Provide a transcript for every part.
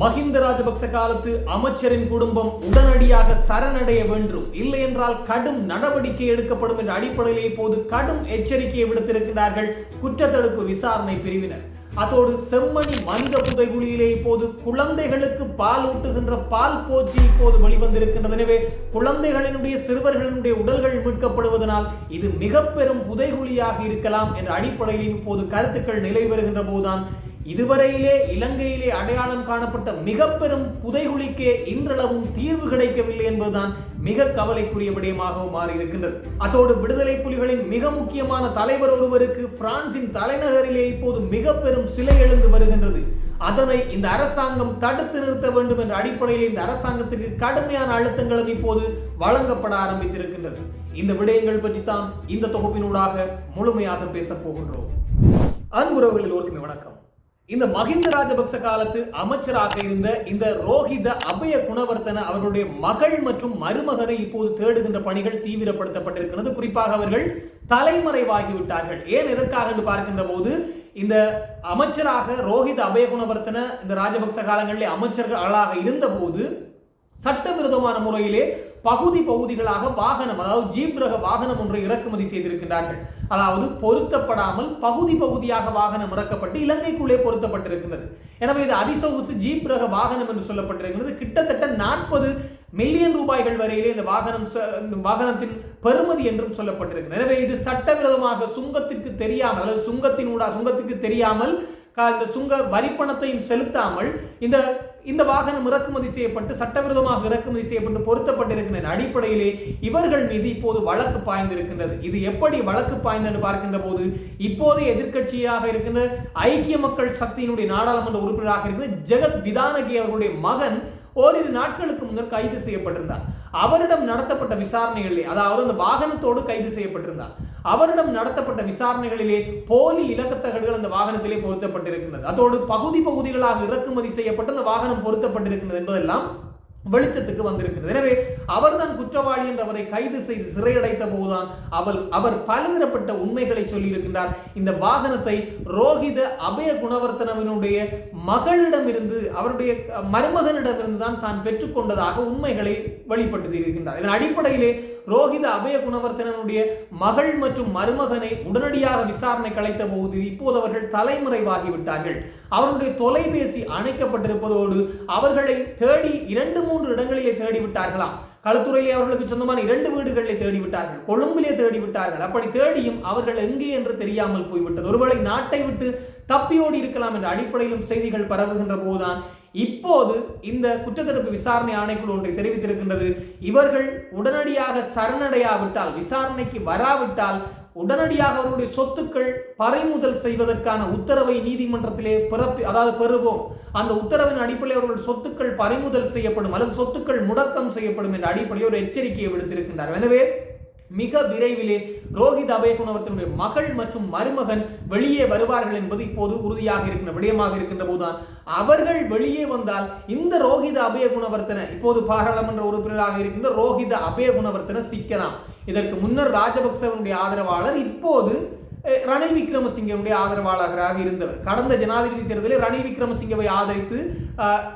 மஹிந்த ராஜபக்ச காலத்து அமைச்சரின் குடும்பம் உடனடியாக சரணடைய வேண்டும். இல்லை என்றால் கடும் நடவடிக்கை எடுக்கப்படும் என்ற அடிப்படையில் இப்போது கடும் எச்சரிக்கையை விடுத்திருக்கிறார்கள் குற்றத்தடுப்பு விசாரணை பிரிவினர். அதோடு செம்மணி மனித புதைகுழியிலே இப்போது குழந்தைகளுக்கு பால் ஊட்டுகின்ற பால் போச்சி இப்போது வெளிவந்திருக்கின்றது. எனவே குழந்தைகளினுடைய சிறுவர்களினுடைய உடல்கள் மீட்கப்படுவதனால் இது மிக பெரும் புதைகுழியாக இருக்கலாம் என்ற அடிப்படையில் இப்போது கருத்துக்கள் நிலை வருகின்ற போதுதான் இதுவரையிலே இலங்கையிலே அடையாளம் காணப்பட்ட மிக பெரும் புதைகுழிக்கே இன்றளவும் தீர்வு கிடைக்கவில்லை என்பதுதான் மிக கவலைக்குரிய விடயமாகவும் மாறியிருக்கின்றது. அத்தோடு விடுதலை புலிகளின் மிக முக்கியமான தலைவர் ஒருவருக்கு பிரான்சின் தலைநகரிலே இப்போது மிக பெரும் சிலை எழுந்து வருகின்றது. அதனை இந்த அரசாங்கம் தடுத்து நிறுத்த வேண்டும் என்ற அடிப்படையில் இந்த அரசாங்கத்திற்கு கடுமையான அழுத்தங்களும் இப்போது வழங்கப்பட ஆரம்பித்திருக்கின்றது. இந்த விடயங்கள் பற்றி தான் இந்த தொகுப்பினூடாக முழுமையாக பேசப் போகின்றோம். அன்புறவுகளில் ஒருக்குமே வணக்கம். இந்த மஹிந்த ராஜபக்ச காலத்து அமைச்சராக இருந்த இந்த ரோஹித அபய குணவர்த்தன அவர்களுடைய மகள் மற்றும் மருமகனை இப்போது தேடுகின்ற பணிகள் தீவிரப்படுத்தப்பட்டிருக்கிறது. குறிப்பாக அவர்கள் தலைமறைவாகிவிட்டார்கள் ஏன் எதற்காக என்று பார்க்கின்ற போது இந்த அமைச்சராக ரோஹித் அபய குணவர்த்தன இந்த ராஜபக்ச காலங்களிலே அமைச்சர்களாக இருந்தபோது சட்டவிரோதமான முறையிலே பகுதி பகுதிகளாக வாகனம் அதாவது ஜீப் ரக வாகனம் ஒன்றை இறக்குமதி செய்திருக்கின்றார்கள். அதாவது பொருத்தப்படாமல் பகுதி பகுதியாக வாகனம் இறக்கப்பட்டு இலங்கைக்குள்ளே பொருத்தப்பட்டிருக்கிறது எனவே இது அதிசொகுசு ஜீப் ரக வாகனம் என்று சொல்லப்பட்டிருக்கிறது கிட்டத்தட்ட நாற்பது மில்லியன் ரூபாய்கள் வரையிலே இந்த வாகனம் ச- இந்த வாகனத்தின் பெறுமதி என்றும் சொல்லப்பட்டிருக்கிறது எனவே இது சட்டவிரோதமாக சுங்கத்திற்கு தெரியாமல் அல்லது சுங்கத்தின் ஊடா சுங்கத்துக்கு தெரியாமல் இந்த சுங்க வரிப்பணத்தையும் செலுத்தாமல் இந்த இந்த வாகனம் இறக்குமதி செய்யப்பட்டு சட்டவிரோதமாக இறக்குமதி செய்யப்பட்டு பொருத்தப்பட்டிருக்கின்ற அடிப்படையிலே இவர்கள் மீது இப்போது வழக்கு பாய்ந்திருக்கின்றது. இது எப்படி வழக்கு பாய்ந்தது பார்க்கின்ற போது இப்போது எதிர்க்கட்சியாக இருக்கின்ற ஐக்கிய மக்கள் சக்தியினுடைய நாடாளுமன்ற உறுப்பினராக இருக்கின்ற ஜெகத் விதானகி அவர்களுடைய மகன் ஓரிரு நாட்களுக்கு முன்னர் கைது செய்யப்பட்டிருந்தார். அவரிடம் நடத்தப்பட்ட விசாரணைகளிலே அதாவது அந்த வாகனத்தோடு கைது செய்யப்பட்டிருந்தார். அவரிடம் நடத்தப்பட்ட விசாரணைகளிலே போலி இலக்கத்தகடுகள் அந்த வாகனத்திலே பொருத்தப்பட்டிருக்கின்றது. அதோடு பகுதி பகுதிகளாக இறக்குமதி செய்யப்பட்டு அந்த வாகனம் பொருத்தப்பட்டிருக்கின்றது என்பதெல்லாம் வெளிச்சத்துக்கு வந்திருக்கிறது. எனவே அவர்தான் குற்றவாளி என்று அவரை கைது செய்து சிறையடைத்த போதுதான் அவர் அவர் பலதரப்பட்ட உண்மைகளை சொல்லியிருக்கின்றார். இந்த வாகனத்தை ரோஹித அபய குணவர்த்தனவினுடைய மகளிடமிருந்து அவருடைய மருமகனிடமிருந்து தான் தான் பெற்றுக்கொண்டதாக உண்மைகளை வெளிப்படுத்தி இருக்கின்றார் இதன் அடிப்படையிலே ரோஹித அபய குணவர்த்தனனுடைய மகள் மற்றும் மருமகனை உடனடியாக விசாரணை கலைத்த போது இப்போது அவர்கள் தலைமறைவாகி விட்டார்கள் அவருடைய தொலைபேசி அணைக்கப்பட்டிருப்பதோடு அவர்களை தேடி இரண்டு மூன்று இடங்களிலே தேடி விட்டார்களாம் களத்துறையிலே அவர்களுக்கு சொந்தமான இரண்டு வீடுகளிலே தேடி விட்டார்கள் கொழும்பிலே தேடி விட்டார்கள் அப்படி தேடியும் அவர்கள் எங்கே என்று தெரியாமல் போய்விட்டது. ஒருவேளை நாட்டை விட்டு தப்பியோடி இருக்கலாம் என்ற அடிப்படையிலும் செய்திகள் பரவுகின்ற போதுதான் இப்போது இந்த குற்றத்தடுப்பு விசாரணை ஆணைக்குழு ஒன்றை தெரிவித்திருக்கின்றது. இவர்கள் உடனடியாக சரணடையாவிட்டால் விசாரணைக்கு வராவிட்டால் உடனடியாக அவருடைய சொத்துக்கள் பறிமுதல் செய்வதற்கான உத்தரவை நீதிமன்றத்திலே பிறப்பி அதாவது பெறுவோம். அந்த உத்தரவின் அடிப்படையில் அவர்கள் சொத்துக்கள் பறிமுதல் செய்யப்படும் அல்லது சொத்துக்கள் முடக்கம் செய்யப்படும் என்ற அடிப்படையில் ஒரு எச்சரிக்கையை விடுத்திருக்கின்றார் எனவே மிக விரைவிலே ரோஹித் அபயகுணவர்த்தனுடைய மகள் மற்றும் மருமகன் வெளியே வருவார்கள் என்பது இப்போது உறுதியாக இருக்கின்ற விடயமாக இருக்கின்ற போதுதான். அவர்கள் வெளியே வந்தால் இந்த ரோஹித அபயகுணவர்த்தன இப்போது பாராளுமன்ற உறுப்பினராக இருக்கின்ற ரோஹித அபயகுணவர்த்தன சிக்கலாம். இதற்கு முன்னர் ராஜபக்சவனுடைய ஆதரவாளர் இப்போது ரணில் விக்ரமசிங்கவுடைய ஆதரவாளராக இருந்தவர். கடந்த ஜனாதிபதி தேர்தலில் ரணில் விக்ரமசிங்கவை ஆதரித்து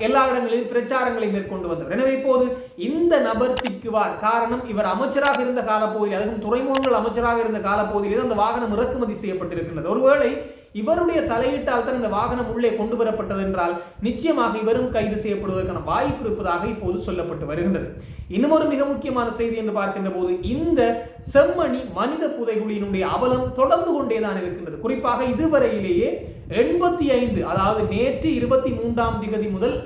எல்லா இடங்களிலும் பிரச்சாரங்களை மேற்கொண்டு வந்தவர். எனவே இப்போது இந்த நபர் சிக்குவார். காரணம் இவர் அமைச்சராக இருந்த காலப்பகுதியில் அதுவும் துறைமுகங்கள் அமைச்சராக இருந்த காலப்பகுதியில் அந்த வாகனம் இறக்குமதி செய்யப்பட்டிருக்கின்றது. ஒருவேளை இவருடைய தலையீட்டால் தான் இந்த வாகனம் உள்ளே கொண்டு வரப்பட்டது என்றால் நிச்சயமாக இவரும் கைது செய்யப்படுவதற்கான வாய்ப்பு இருப்பதாக இப்போது சொல்லப்பட்டு வருகின்றது. இன்னும் ஒரு மிக முக்கியமான செய்தி என்று பார்க்கின்ற போது இந்த செம்மணி மனித புதைகுழியினுடைய அவலம் தொடர்ந்து கொண்டேதான் இருக்கின்றது. குறிப்பாக இதுவரையிலேயே எண்பத்தி ஐந்து அதாவது நேற்று இருபத்தி மூன்றாம் திகதி முதல்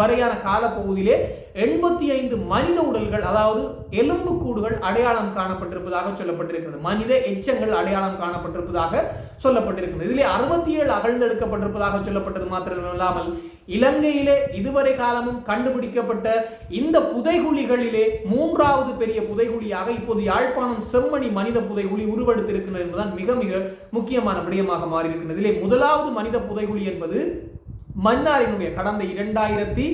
வரையான காலப்பகுதியிலே எண்பத்தி ஐந்து மனித உடல்கள் அதாவது எலும்புக்கூடுகள் அடையாளம் காணப்பட்டிருப்பதாக சொல்லப்பட்டிருக்கிறது. மனித எச்சங்கள் அடையாளம் காணப்பட்டிருப்பதாக சொல்லப்பட்டிருக்கிறது. இதிலே அறுபத்தி ஏழு அகழ்ந்தெடுக்கப்பட்டிருப்பதாக சொல்லப்பட்டது மாத்திரமல்லாமல் இலங்கையிலே இதுவரை காலமும் கண்டுபிடிக்கப்பட்ட இந்த புதைகுழிகளிலே மூன்றாவது பெரிய புதைகுழியாக இப்போது யாழ்ப்பாணம் செம்மணி மனித புதைகுழி உருவெடுத்திருக்கிறது என்பதுதான் மிக மிக முக்கியமான விடயமாக மாறியிருக்கிறது. இதிலே முதலாவது மனித புதைகுழி என்பது மன்னாரினுடைய கடந்த இரண்டாயிரத்தி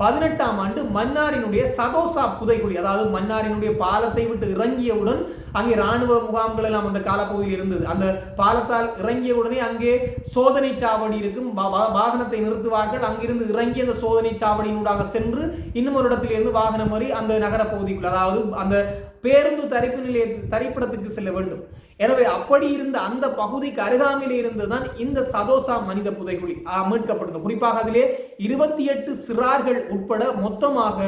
பதினெட்டாம் ஆண்டு மன்னாரினுடைய சதோசா புதைக்குழி அதாவது மன்னாரினுடைய பாலத்தை விட்டு இறங்கியவுடன் அங்கே ராணுவ முகாம்கள் எல்லாம் அந்த காலப்பகுதியில் இருந்தது. அந்த பாலத்தால் இறங்கிய உடனே அங்கே சோதனை சாவடி இருக்கும். வாகனத்தை நிறுத்துவார்கள். அங்கிருந்து இறங்கி அந்த சோதனை சாவடியினூடாக சென்று இன்னும் ஒரு இடத்திலிருந்து வாகனம் மாறி அந்த நகர பகுதிக்குள் அதாவது அந்த பேருந்து தரிப்பு நிலைய தரிப்பிடத்துக்கு செல்ல வேண்டும். எனவே அப்படி இருந்த அந்த பகுதிக்கு அருகாமையில் இருந்துதான் இந்த சதோசா மனித புதைகுழி. ஆஹ், மீட்கப்பட்டது குறிப்பாக அதிலே இருபத்தி எட்டு சிறார்கள் உட்பட மொத்தமாக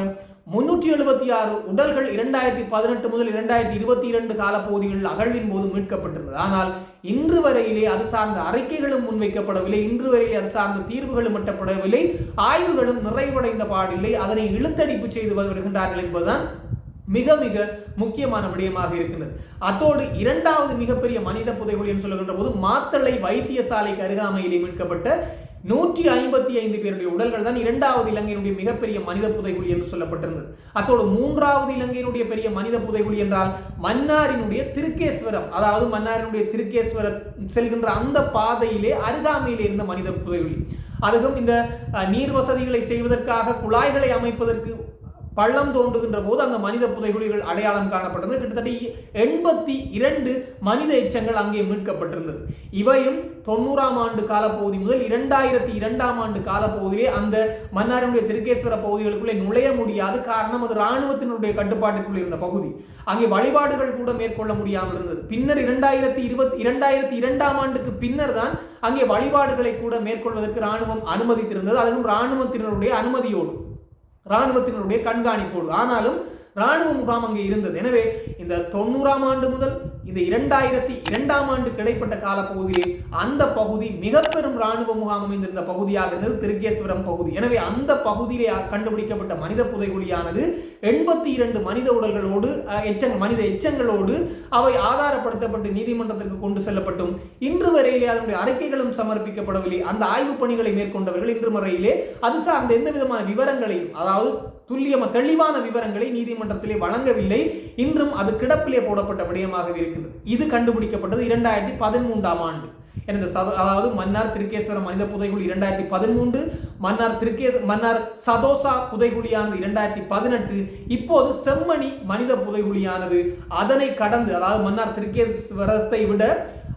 முன்னூற்றி எழுபத்தி ஆறு உடல்கள் இரண்டாயிரத்தி பதினெட்டு முதல் இரண்டாயிரத்தி இருபத்தி இரண்டு காலப்பகுதிகளில் அகழ்வின் போது மீட்கப்பட்டிருந்தது. ஆனால் இன்று வரையிலே அது சார்ந்த அறிக்கைகளும் முன்வைக்கப்படவில்லை. இன்று வரையிலே அது சார்ந்த தீர்வுகளும் எட்டப்படவில்லை. ஆய்வுகளும் நிறைவடைந்த பாடில்லை. அதனை இழுத்தடிப்பு செய்து வருகின்றார்கள் என்பதுதான் மிக மிக முக்கியமான விடயமாக இருக்கின்றது. அத்தோடு இரண்டாவது மிகப்பெரிய மனித புதைகுழி என்று சொல்லுகின்ற போது மாத்தளை வைத்தியசாலைக்கு அருகாமையிலே மீட்கப்பட்ட நூற்றி ஐம்பத்தி ஐந்து பேருடைய உடல்கள் தான் இரண்டாவது இலங்கையினுடைய மிகப்பெரிய மனித புதைகுழி என்று சொல்லப்பட்டிருந்தது. அத்தோடு மூன்றாவது இலங்கையினுடைய பெரிய மனித புதைகுழி என்றால் மன்னாரினுடைய திருக்கேஸ்வரம். அதாவது மன்னாரினுடைய திருக்கேஸ்வரம் செல்கின்ற அந்த பாதையிலே அருகாமையிலே இருந்த மனித புதைகுழி. அதுவும் இந்த நீர் வசதிகளை செய்வதற்காக குழாய்களை அமைப்பதற்கு பள்ளம் தோண்டுகின்ற போது அந்த மனித புதைகுழிகள் அடையாளம் காணப்பட்டது. கிட்டத்தட்ட எண்பத்தி இரண்டு மனித எச்சங்கள் அங்கே மீட்கப்பட்டிருந்தது. இவையும் தொண்ணூறாம் ஆண்டு காலப்பகுதி முதல் இரண்டாயிரத்தி இரண்டாம் ஆண்டு காலப்பகுதியிலே அந்த மன்னாருடைய திருக்கேஸ்வர பகுதிகளுக்குள்ளே நுழைய முடியாது. காரணம் அது இராணுவத்தினுடைய கட்டுப்பாட்டுக்குள் இருந்த பகுதி. அங்கே வழிபாடுகள் கூட மேற்கொள்ள முடியாமல் இருந்தது. பின்னர் இரண்டாயிரத்தி இருபத்தி இரண்டாயிரத்தி இரண்டாம் ஆண்டுக்கு பின்னர் தான் அங்கே வழிபாடுகளை கூட மேற்கொள்வதற்கு இராணுவம் அனுமதித்திருந்தது. அதுவும் இராணுவத்தினருடைய அனுமதியோடு. இராணுவத்தினருடைய கண்காணிப்போடு. ஆனாலும் இராணுவ முகாம் அங்கே இருந்தது. எனவே இந்த தொண்ணூறாம் ஆண்டு முதல் இந்த இரண்டாயிரத்தி இரண்டாம் ஆண்டு கிடைப்பட்ட காலப்பகுதியில் அந்த பகுதி மிக பெரும் இராணுவ முகாம் அமைந்திருந்த பகுதியாக இருந்தது. திருக்கேஸ்வரம் பகுதி. எனவே அந்த பகுதியிலே கண்டுபிடிக்கப்பட்ட மனித புதைகுழியானது எண்பத்தி இரண்டு மனித உடல்களோடு எச்சங்கள் மனித எச்சங்களோடு அவை ஆதாரப்படுத்தப்பட்டு நீதிமன்றத்திற்கு கொண்டு செல்லப்பட்டும். இன்று வரையிலே அதனுடைய அறிக்கைகளும் சமர்ப்பிக்கப்படவில்லை. அந்த ஆய்வுப் பணிகளை மேற்கொண்டவர்கள் இன்று வரையிலே அது சார்ந்த எந்த விதமான விவரங்களையும் அதாவது துல்லியம தெளிவான விவரங்களை நீதிமன்றத்திலே வழங்கவில்லை. இன்றும் அது கிடப்பிலே போடப்பட்ட விடயமாக இருக்கிறது. இது கண்டுபிடிக்கப்பட்டது இரண்டாயிரத்தி பதிமூன்றாம் ஆண்டு. எனது சத அதாவது மன்னார் திருக்கேஸ்வரம் மனித புதைகுழி இரண்டாயிரத்தி பதிமூன்று மன்னார் திருக்கேஸ் மன்னார் சதோசா புதைகுழியானது இரண்டாயிரத்தி பதினெட்டு இப்போது செம்மணி மனித புதைகுழியானது. அதனை கடந்து அதாவது மன்னார் திருக்கேஸ்வரத்தை விட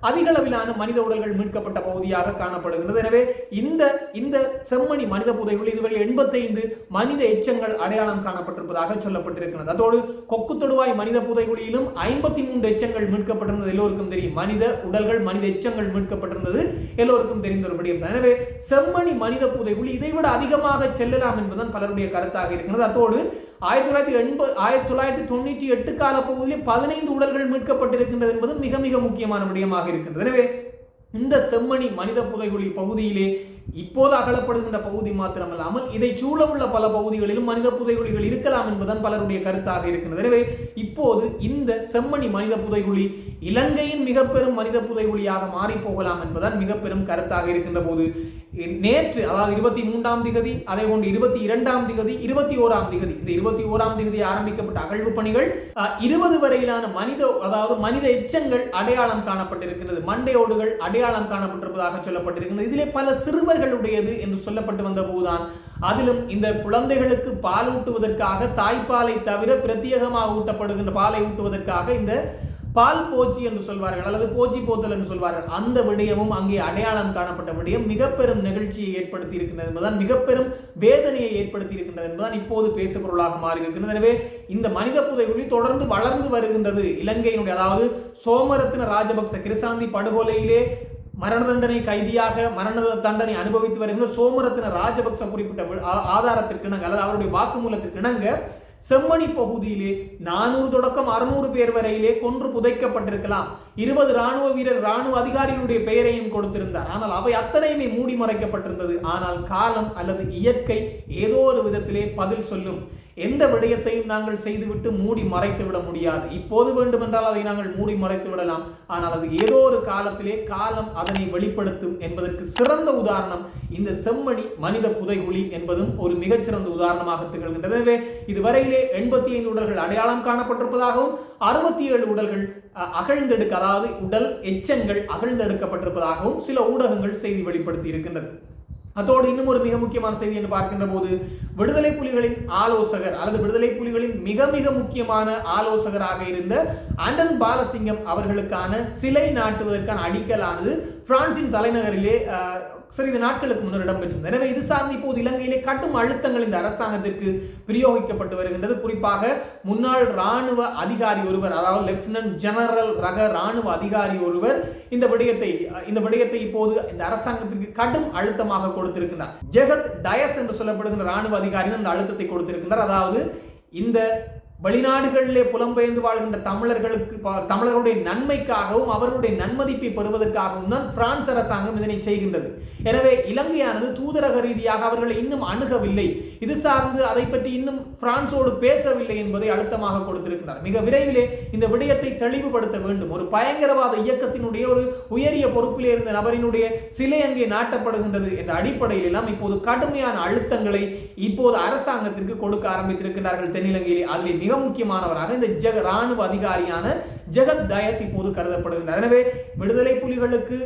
அதிகளவிலான மனித உடல்கள் மீட்கப்பட்ட பகுதியாக காணப்படுகிறது எனவே இந்த இந்த செம்மணி மனித புதைகுழி இதுவரை எண்பத்தைந்து மனித எச்சங்கள் அடையாளம் காணப்பட்டிருப்பதாக சொல்லப்பட்டிருக்கிறது. அதோடு கொக்கு தொடுவாய் மனித புதைகுழியிலும் ஐம்பத்தி மூன்று எச்சங்கள் மீட்கப்பட்டிருந்தது. எல்லோருக்கும் தெரியும். மனித உடல்கள் மனித எச்சங்கள் மீட்கப்பட்டிருந்தது. எல்லோருக்கும் தெரிந்த ஒரு விடயம் எனவே செம்மணி மனித புதைகுழி இதைவிட அதிகமாக செல்லலாம் என்பதுதான் பலருடைய கருத்தாக இருக்கிறது. அத்தோடு ஆயிரத்தி தொள்ளாயிரத்தி எண்பது ஆயிரத்தி தொள்ளாயிரத்தி தொண்ணூற்றி எட்டு கால பகுதியில் பதினைந்து உடல்கள் மீட்கப்பட்டிருக்கின்றது என்பது மிக மிக முக்கியமான விடயமாக இருக்கின்றது. எனவே இந்த செம்மணி மனித புதைகுழி பகுதியிலே இப்போது அகலப்படுகின்ற பகுதி மாத்திரமல்லாமல் இதை சூழவுள்ள பல பகுதிகளிலும் மனித புதைகுழிகள் இருக்கலாம் என்பதுதான் பலருடைய கருத்தாக இருக்கிறது. எனவே இப்போது இந்த செம்மணி மனித புதைகுழி இலங்கையின் மிக பெரும் மனித புதைகுழியாக மாறி போகலாம் என்பதுதான் மிக பெரும் கருத்தாக இருக்கின்ற போது. நேற்று அதாவது இருபத்தி மூன்றாம் திகதி அதை கொண்டு இருபத்தி இரண்டாம் திகதி இருபத்தி ஓராம் திகதி இந்த இருபத்தி ஓராம் திகதி ஆரம்பிக்கப்பட்ட அகழ்வு பணிகள் இருபது வரையிலான மனித அதாவது மனித எச்சங்கள் அடையாளம் காணப்பட்டிருக்கிறது மண்டையோடுகள் அடையாளம் காணப்பட்டிருப்பதாக சொல்லப்பட்டிருக்கிறது இதிலே பல சிறுவர்களுடையது என்று சொல்லப்பட்டு வந்த போதுதான் அதிலும் இந்த குழந்தைகளுக்கு பால் ஊட்டுவதற்காக தாய்ப்பாலை தவிர பிரத்யேகமாக ஊட்டப்படுகின்ற பாலை ஊட்டுவதற்காக இந்த பால் போச்சி என்று சொல்வார்கள் அல்லது போச்சி போத்தல் என்று சொல்வார்கள். அந்த விடயமும் அங்கே அடையாளம் காணப்பட்ட விடயம். மிக பெரும் நிகழ்ச்சியை ஏற்படுத்தி இருக்கின்றது என்பதுதான் மிக பெரும் வேதனையை ஏற்படுத்தி இருக்கின்றது என்பதுதான் இப்போது பேசுபொருளாக மாறி இருக்கின்றது எனவே இந்த மனித புதைகுழி தொடர்ந்து வளர்ந்து வருகின்றது. இலங்கையினுடைய அதாவது சோமரத்தின ராஜபக்ச கிருசாந்தி படுகொலையிலே மரண தண்டனை கைதியாக மரண தண்டனை அனுபவித்து வருகின்ற சோமரத்ன ராஜபக்ச குறிப்பிட்ட ஆ- ஆதாரத்திற்கு நாங்கள் அல்லது அவருடைய வாக்குமூலத்திற்கு நாங்கள் செம்மணி பகுதியிலே நானூறு தொடக்கம் அறுநூறு பேர் வரையிலே கொன்று புதைக்கப்பட்டிருக்கலாம். இருபது ராணுவ வீரர் ராணுவ அதிகாரிகளுடைய பெயரையும் கொடுத்திருந்தார். ஆனால் அவை அத்தனையுமே மூடி மறைக்கப்பட்டிருந்தது. ஆனால் காலம் அல்லது இயற்கை ஏதோ ஒரு விதத்திலே பதில் சொல்லும். எந்த விடயத்தையும் நாங்கள் செய்துவிட்டு மூடி மறைத்து விட முடியாது. இப்போது வேண்டுமென்றால் அதை நாங்கள் மூடி மறைத்து விடலாம். ஆனால் அது ஏதோ ஒரு காலத்திலே காலம் அதனை வெளிப்படுத்தும் என்பதற்கு சிறந்த உதாரணம் இந்த செம்மணி மனித புதைகுழி என்பதும் ஒரு மிகச்சிறந்த உதாரணமாக திகழ்கின்றது. எனவே இதுவரையிலே எண்பத்தி ஐந்து உடல்கள் அடையாளம் காணப்பட்டிருப்பதாகவும் அறுபத்தி ஏழு உடல்கள் அகழ்ந்தெடுக்க அதாவது உடல் எச்சங்கள் அகழ்ந்தெடுக்கப்பட்டிருப்பதாகவும் சில ஊடகங்கள் செய்தி வெளிப்படுத்தி இருக்கின்றது. அதோடு இன்னும் ஒரு மிக முக்கியமான செய்தி என்று பார்க்கின்ற போது விடுதலை புலிகளின் ஆலோசகர் அல்லது விடுதலை புலிகளின் மிக மிக முக்கியமான ஆலோசகராக இருந்த அண்டன் பாலசிங்கம் அவர்களுக்கான சிலை நாட்டுவதற்கான அடிக்கலானது பிரான்சின் தலைநகரிலே சிறிது நாட்களுக்கு முன்னர் இடம்பெற்றிருந்தது. எனவே இது சார்ந்து இப்போது இலங்கையிலே கட்டும் அழுத்தங்கள் இந்த அரசாங்கத்திற்கு பிரயோகிக்கப்பட்டு வருகின்றது. குறிப்பாக முன்னாள் ராணுவ அதிகாரி ஒருவர் அதாவது லெப்டினன்ட் ஜெனரல் ரக ராணுவ அதிகாரி ஒருவர் இந்த விடயத்தை இந்த விடயத்தை இப்போது இந்த அரசாங்கத்திற்கு கடும் அழுத்தமாக கொடுத்திருக்கிறார் ஜெகத் டயஸ் என்று சொல்லப்படுகின்ற ராணுவ அதிகாரி அந்த அழுத்தத்தை கொடுத்திருக்கின்றார். அதாவது இந்த வெளிநாடுகளிலே புலம்பெயர்ந்து வாழ்கின்ற தமிழர்களுக்கு தமிழர்களுடைய நன்மைக்காகவும் அவர்களுடைய நன்மதிப்பை பெறுவதற்காகவும் தான் பிரான்ஸ் அரசாங்கம் இதனை செய்கின்றது. எனவே இலங்கையானது தூதரக ரீதியாக அவர்களை இன்னும் அணுகவில்லை. இது சார்ந்து அதை பற்றி இன்னும் பிரான்சோடு பேசவில்லை என்பதை அழுத்தமாக கொடுத்திருக்கிறார். மிக விரைவிலே இந்த விடயத்தை தெளிவுபடுத்த வேண்டும். ஒரு பயங்கரவாத இயக்கத்தினுடைய ஒரு உயரிய பொறுப்பிலே இருந்த நபரினுடைய சிலை அங்கே நாட்டப்படுகின்றது என்ற அடிப்படையில் எல்லாம் இப்போது கடுமையான அழுத்தங்களை இப்போது அரசாங்கத்திற்கு கொடுக்க ஆரம்பித்திருக்கிறார்கள் தென்னிலங்கையிலே. அதில் மிக முக்கியமானவராக இந்த ஜெக ராணுவ அதிகாரியான ஜெகத் டயஸ் இப்போது கருதப்படுகின்றன. எனவே விடுதலை புலிகளுக்கு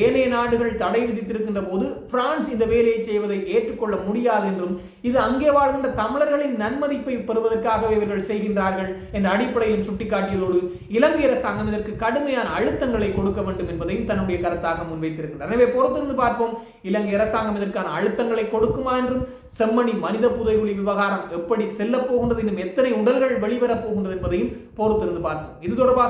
ஏனைய நாடுகள் தடை விதித்திருக்கின்ற போது பிரான்ஸ் இந்த வேலையை செய்வதை ஏற்றுக்கொள்ள முடியாது என்றும் இது அங்கே வாழ்கின்ற தமிழர்களின் நன்மதிப்பை பெறுவதற்காகவே இவர்கள் செய்கின்றார்கள் என்ற அடிப்படையிலும் சுட்டிக்காட்டியதோடு இலங்கை அரசாங்கம் இதற்கு கடுமையான அழுத்தங்களை கொடுக்க வேண்டும் என்பதையும் தன்னுடைய கருத்தாக முன்வைத்திருக்கின்றார் எனவே பொறுத்திருந்து பார்ப்போம் இலங்கை அரசாங்கம் இதற்கான அழுத்தங்களை கொடுக்குமா என்றும் செம்மணி மனித புதைகுழி விவகாரம் எப்படி செல்லப் போகின்றது இன்னும் எத்தனை உடல்கள் வெளிவரப் போகின்றது என்பதையும் பொறுத்திருந்து பார்ப்போம். இது தொடர்பாக